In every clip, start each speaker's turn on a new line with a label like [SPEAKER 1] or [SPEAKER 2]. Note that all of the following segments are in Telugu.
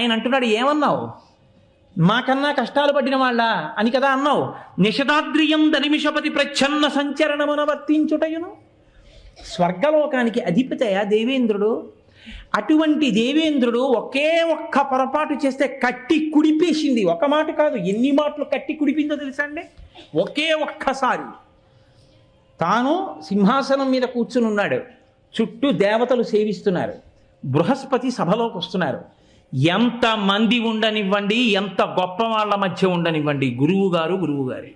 [SPEAKER 1] ఆయన అంటున్నాడు ఏమన్నావు? మాకన్నా కష్టాలు పడిన వాళ్ళ? అని కదా అన్నావు. నిషదాద్రియం దరిమిషపతి ప్రచ్ఛన్న సంచరణమున వర్తించుటయును. స్వర్గలోకానికి అధిపతయ దేవేంద్రుడు అటువంటి దేవేంద్రుడు ఒకే ఒక్క పొరపాటు చేస్తే కట్టి కుడిపేసింది. ఒక మాట కాదు ఎన్ని మాటలు కట్టి కుడిపిందో తెలుసా అండి? ఒకే ఒక్కసారి. తాను సింహాసనం మీద కూర్చుని ఉన్నాడు. చుట్టూ దేవతలు సేవిస్తున్నారు. బృహస్పతి సభలోకి వస్తున్నారు. ఎంత మంది ఉండనివ్వండి ఎంత గొప్ప వాళ్ళ మధ్య ఉండనివ్వండి. గురువు గారు గురువు గారే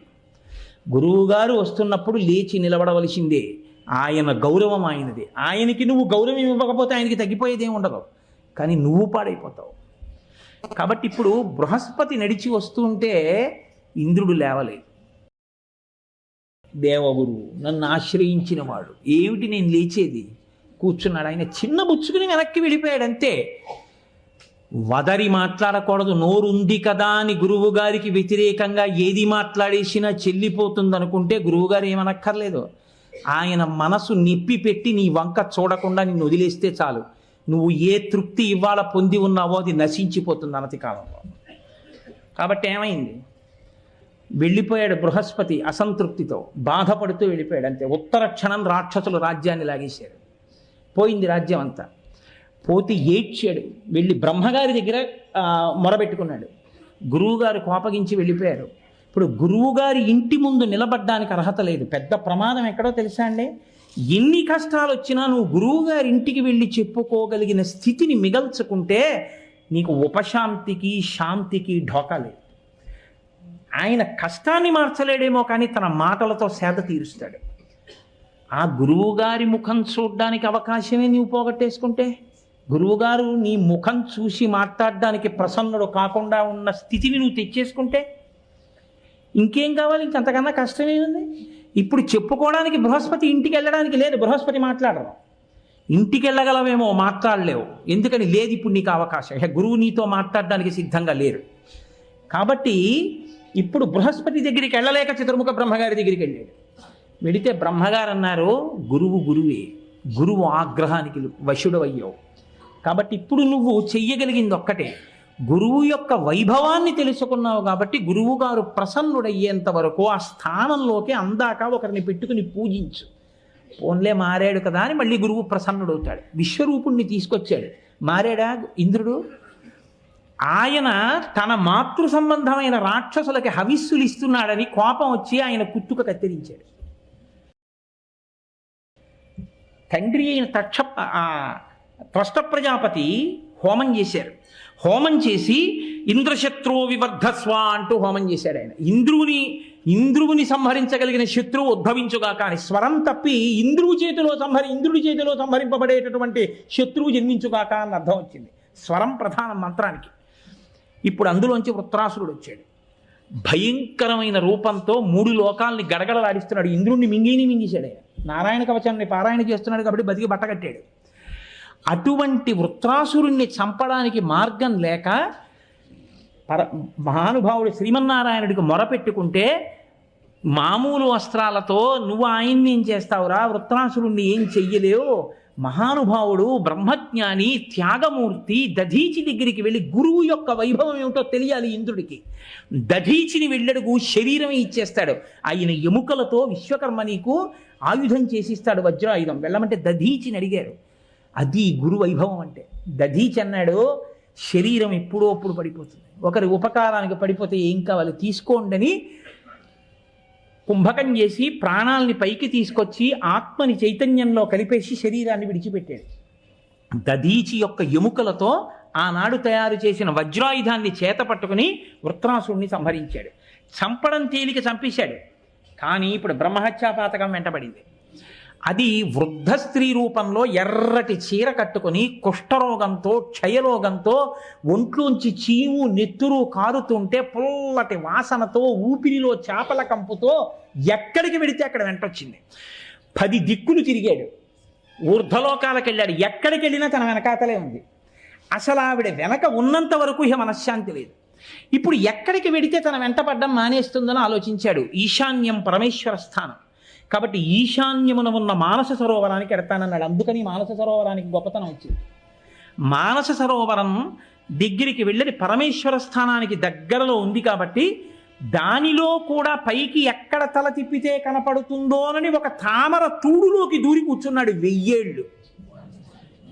[SPEAKER 1] గురువు గారు వస్తున్నప్పుడు లేచి నిలబడవలసిందే. ఆయన గౌరవం ఆయనదే. ఆయనకి నువ్వు గౌరవం ఇవ్వకపోతే ఆయనకి తగ్గిపోయేదేం ఉండదు. కానీ నువ్వు పాడైపోతావు. కాబట్టి ఇప్పుడు బృహస్పతి నడిచి వస్తుంటే ఇంద్రుడు లేవలేదు. దేవగురువు నన్ను ఆశ్రయించిన వాడు ఏమిటి నేను లేచేది? కూర్చున్నాడు. ఆయన చిన్న బుచ్చుకుని వెనక్కి వెళ్ళిపోయాడు అంతే వదరి మాట్లాడకూడదు. నోరుంది కదా అని గురువు గారికి వ్యతిరేకంగా ఏది మాట్లాడేసినా చెల్లిపోతుంది అనుకుంటే గురువుగారు ఏమనక్కర్లేదు. ఆయన మనసు నిప్పి పెట్టి నీ వంక చూడకుండా నిన్ను వదిలేస్తే చాలు. నువ్వు ఏ తృప్తి ఇవాళ పొంది ఉన్నావో అది నశించిపోతుంది అనతి కాలంలో. కాబట్టి ఏమైంది? వెళ్ళిపోయాడు బృహస్పతి అసంతృప్తితో. బాధపడుతూ వెళ్ళిపోయాడు అంతే. ఉత్తర క్షణం రాక్షసులు రాజ్యాన్ని లాగేశారు. పోయింది రాజ్యం అంతా పోతే ఏడ్చాడు. వెళ్ళి బ్రహ్మగారి దగ్గర మొరబెట్టుకున్నాడు. గురువుగారు కోపగించి వెళ్ళిపోయారు. ఇప్పుడు గురువుగారి ఇంటి ముందు నిలబడ్డానికి అర్హత లేదు. పెద్ద ప్రమాదం ఎక్కడో తెలుసా అండి? ఎన్ని కష్టాలు వచ్చినా నువ్వు గురువుగారి ఇంటికి వెళ్ళి చెప్పుకోగలిగిన స్థితిని మిగల్చుకుంటే నీకు ఉపశాంతికి శాంతికి ఢోకా లేదు. ఆయన కష్టాన్ని మార్చలేడేమో కానీ తన మాటలతో సేద తీరుస్తాడు. ఆ గురువుగారి ముఖం చూడడానికి అవకాశమే నీవు పోగొట్టేసుకుంటే గురువుగారు నీ ముఖం చూసి మాట్లాడడానికి ప్రసన్నుడు కాకుండా ఉన్న స్థితిని నువ్వు తెచ్చేసుకుంటే ఇంకేం కావాలి? ఇంకంతకన్నా కష్టమే ఉంది? ఇప్పుడు చెప్పుకోవడానికి బృహస్పతి ఇంటికి వెళ్ళడానికి లేదు. బృహస్పతి మాట్లాడరు. ఇంటికి వెళ్ళగలవేమో మాట్లాడలేవు. ఎందుకని? లేదు ఇప్పుడు నీకు అవకాశం. గురువు నీతో మాట్లాడడానికి సిద్ధంగా లేరు. కాబట్టి ఇప్పుడు బృహస్పతి దగ్గరికి వెళ్ళలేక చతుర్ముఖ బ్రహ్మగారి దగ్గరికి వెళ్ళాడు. వెడితే బ్రహ్మగారు అన్నారు గురువు గురువే. గురువు ఆగ్రహానికి వశుడవయ్యావు. కాబట్టి ఇప్పుడు నువ్వు చెయ్యగలిగింది ఒక్కటే గురువు యొక్క వైభవాన్ని తెలుసుకున్నావు కాబట్టి గురువు గారు ప్రసన్నుడయ్యేంత వరకు ఆ స్థానంలోకి అందాక ఒకరిని పెట్టుకుని పూజించు. పోన్లే మారాడు కదా అని మళ్ళీ గురువు ప్రసన్నుడవుతాడు. విశ్వరూపుణ్ణి తీసుకొచ్చాడు. మారాడా ఇంద్రుడు? ఆయన తన మాతృ సంబంధమైన రాక్షసులకి హవిస్సులు ఇస్తున్నాడని కోపం వచ్చి ఆయన కుట్టుక కత్తిరించాడు. తండ్రి అయిన తక్ష త్వష్ట ప్రజాపతి హోమం చేశారు. హోమం చేసి ఇంద్రశత్రువు వివర్ధస్వ అంటూ హోమం చేశాడు ఆయన. ఇంద్రువుని ఇంద్రువుని సంహరించగలిగిన శత్రువు ఉద్భవించుగా కానీ స్వరం తప్పి ఇంద్రువు చేతిలో సంహరి ఇంద్రుడి చేతిలో సంహరింపబడేటటువంటి శత్రువు జన్మించుగాక అని అర్థం వచ్చింది. స్వరం ప్రధానం మంత్రానికి. ఇప్పుడు అందులోంచి వృత్రాసురుడు వచ్చాడు. భయంకరమైన రూపంతో మూడు లోకాల్ని గడగడలాడిస్తున్నాడు. ఇంద్రుణ్ణి మింగిని మింగేశాడు ఆయన. నారాయణ కవచాన్ని పారాయణ చేస్తున్నాడు కాబట్టి బతికి బట్టగట్టాడు అటువంటి వృత్రాసురుణ్ణి చంపడానికి మార్గం లేక పర మహానుభావుడు శ్రీమన్నారాయణుడికి మొరపెట్టుకుంటే మామూలు వస్త్రాలతో నువ్వు ఆయన్ని ఏం చేస్తావురా? వృత్రాసురుణ్ణి ఏం చెయ్యలేవు? మహానుభావుడు బ్రహ్మజ్ఞాని త్యాగమూర్తి దధీచి దగ్గరికి వెళ్ళి గురువు యొక్క వైభవం ఏమిటో తెలియాలి ఇంద్రుడికి. దధీచిని వెళ్ళడుగు శరీరమే ఇచ్చేస్తాడు. ఆయన ఎముకలతో విశ్వకర్మ నీకు ఆయుధం చేసిస్తాడు వజ్రాయుధం. వెళ్ళమంటే దధీచిని అడిగారు. అది గురు వైభవం అంటే. దధీచి అన్నాడు శరీరం ఎప్పుడో అప్పుడు పడిపోతుంది. ఒకరి ఉపకారానికి పడిపోతే ఏం కావాలి? తీసుకోండి కుంభకం చేసి ప్రాణాల్ని పైకి తీసుకొచ్చి ఆత్మని చైతన్యంలో కలిపేసి శరీరాన్ని విడిచిపెట్టాడు. దధీచి యొక్క ఎముకలతో ఆనాడు తయారు చేసిన వజ్రాయుధాన్ని చేత పట్టుకుని వృత్రాసుడిని సంహరించాడు. చంపడం తేలిక చంపేశాడు. కానీ ఇప్పుడు బ్రహ్మహత్యాపాతకం వెంటబడింది. అది వృద్ధ స్త్రీ రూపంలో ఎర్రటి చీర కట్టుకొని కుష్ఠరోగంతో క్షయరోగంతో ఒంట్లోంచి చీము నెత్తురు కారుతుంటే పుల్లటి వాసనతో ఊపిరిలో చేపల కంపుతో ఎక్కడికి వెడితే అక్కడ వెంటొచ్చింది. పది దిక్కులు తిరిగాడు. ఊర్ధ్వలోకాలకు వెళ్ళాడు ఎక్కడికి వెళ్ళినా తన వెనకాతలే ఉంది. అసలు ఆవిడ వెనక ఉన్నంత వరకు ఇక మనశ్శాంతి లేదు. ఇప్పుడు ఎక్కడికి వెడితే తన వెంట పడ్డం మానేస్తుందని ఆలోచించాడు. ఈశాన్యం పరమేశ్వర స్థానం. కాబట్టి ఈశాన్యమున ఉన్న మానస సరోవరానికి ఎడతానన్నాడు. అందుకని మానస సరోవరానికి గొప్పతనం వచ్చింది. మానస సరోవరం దగ్గరికి వెళ్ళని పరమేశ్వర స్థానానికి దగ్గరలో ఉంది కాబట్టి దానిలో కూడా పైకి ఎక్కడ తల తిప్పితే కనపడుతుందోనని ఒక తామర తూడులోకి దూరి కూర్చున్నాడు వెయ్యేళ్ళు.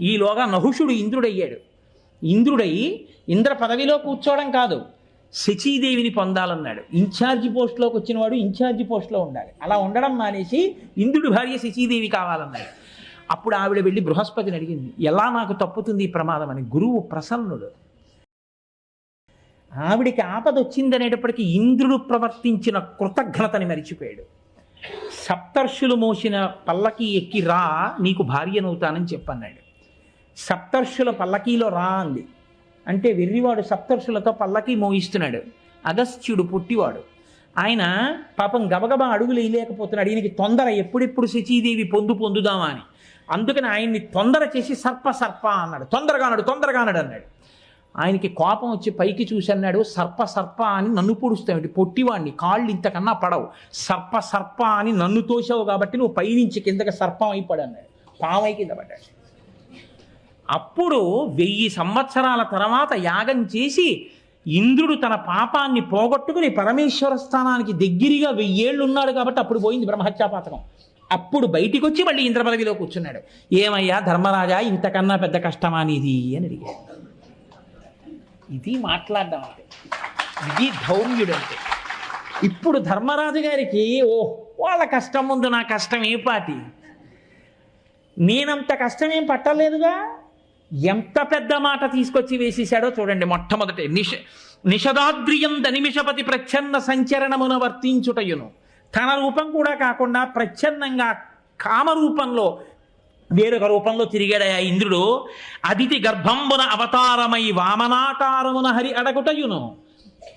[SPEAKER 1] ఈలోగా నహుషుడు ఇంద్రుడయ్యాడు. ఇంద్రుడై ఇంద్ర పదవిలో కూర్చోవడం కాదు. శచీదేవిని పొందాలన్నాడు. ఇన్ఛార్జి పోస్టులోకి వచ్చినవాడు ఇన్ఛార్జి పోస్టులో ఉండాలి. అలా ఉండడం మానేసి ఇంద్రుడి భార్య శచీదేవి కావాలన్నాడు. అప్పుడు ఆవిడ వెళ్ళి బృహస్పతిని అడిగింది ఎలా నాకు తప్పుతుంది ఈ ప్రమాదం? అని. గురువు ప్రసన్నుడు. ఆవిడికి ఆపద వచ్చిందనేటప్పటికీ ఇంద్రుడు ప్రవర్తించిన కృతజ్ఞతని మరిచిపోయాడు. సప్తర్షులు మోసిన పల్లకి ఎక్కి రా నీకు భార్యనవుతానని చెప్పన్నాడు. సప్తర్షుల పల్లకీలో రా అంది. అంటే వెర్రివాడు సప్తర్షులతో పల్లకి మోగిస్తున్నాడు అగస్త్యుడు పుట్టివాడు. ఆయన పాపం గబగబా అడుగులు వేయలేకపోతున్నాడు. ఈయనకి తొందర ఎప్పుడెప్పుడు శచీదేవి పొందు పొందుదామా అని. అందుకని ఆయన్ని తొందర చేసి సర్ప సర్ప అన్నాడు. తొందరగా అన్నాడు తొందరగా అన్నాడు అన్నాడు. ఆయనకి కోపం వచ్చి పైకి చూసి అన్నాడు సర్ప సర్ప అని నన్ను పొడుస్తావు పొట్టివాడిని కాళ్ళు ఇంతకన్నా పడవు. సర్ప సర్ప అని నన్ను తోసావు కాబట్టి నువ్వు పైనుంచి కిందకి సర్పం అయిపోడు అన్నాడు. పామై కింద పడ్డాడు అప్పుడు వెయ్యి సంవత్సరాల తర్వాత యాగం చేసి ఇంద్రుడు తన పాపాన్ని పోగొట్టుకుని పరమేశ్వర స్థానానికి దగ్గరగా వెయ్యేళ్ళు ఉన్నాడు కాబట్టి అప్పుడు పోయింది బ్రహ్మహత్యాపాతకం అప్పుడు బయటికి వచ్చి మళ్ళీ ఇంద్రపదవిలో కూర్చున్నాడు. ఏమయ్యా ధర్మరాజా ఇంతకన్నా పెద్ద కష్టమా నీది? అని అడిగాడు. ఇది మాట్లాడడం అంటే ఇది ధౌమ్యుడు అంటే. ఇప్పుడు ధర్మరాజు గారికి ఓ వాళ్ళ కష్టం ముందు నా కష్టం ఏ పాటి? నేనంత కష్టమేం పట్టలేదుగా? ఎంత పెద్ద మాట తీసుకొచ్చి వేసేశాడో చూడండి మొట్టమొదటి. నిష నిషదాద్రియం నిమిషపతి ప్రచ్ఛన్న సంచరణమున వర్తించుటయును. తన రూపం కూడా కాకుండా ప్రచ్ఛన్నంగా కామరూపంలో వేరొక రూపంలో తిరిగాడయా ఇంద్రుడు అదితి గర్భంబున అవతారమై వామనాకారమున హరి అడగుటయును.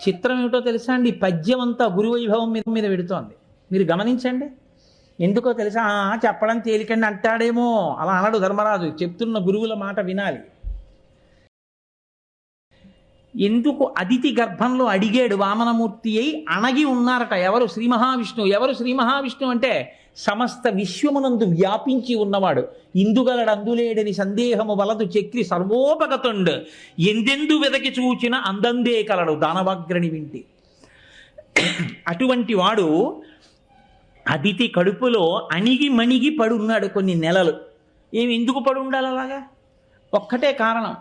[SPEAKER 1] చిత్రం ఏమిటో తెలుసా అండి? పద్యమంతా పద్యం అంతా గురువైభవం మీద మీద పెడుతోంది. మీరు గమనించండి. ఎందుకో తెలుసా? చెప్పడం తేలికండి అంటాడేమో. అలా అనడు ధర్మరాజు. చెప్తున్న గురువుల మాట వినాలి. ఎందుకు అదితి గర్భంలో అడిగాడు వామనమూర్తి అయి అణగి ఉన్నారట ఎవరు? శ్రీ మహావిష్ణువు ఎవరు శ్రీ మహావిష్ణువు అంటే సమస్త విశ్వమునందు వ్యాపించి ఉన్నవాడు. ఇందుగలడందులేడని సందేహము వలదు చక్రి సర్వోపగతుండు. ఎందెందు వెదకి చూచిన అందందే కలడు దానవాగ్రణి వింటి. అటువంటి వాడు అతిథి కడుపులో అణిగి మణిగి పడున్నాడు కొన్ని నెలలు. ఏమి ఎందుకు పడి ఉండాలి అలాగా? ఒక్కటే కారణం.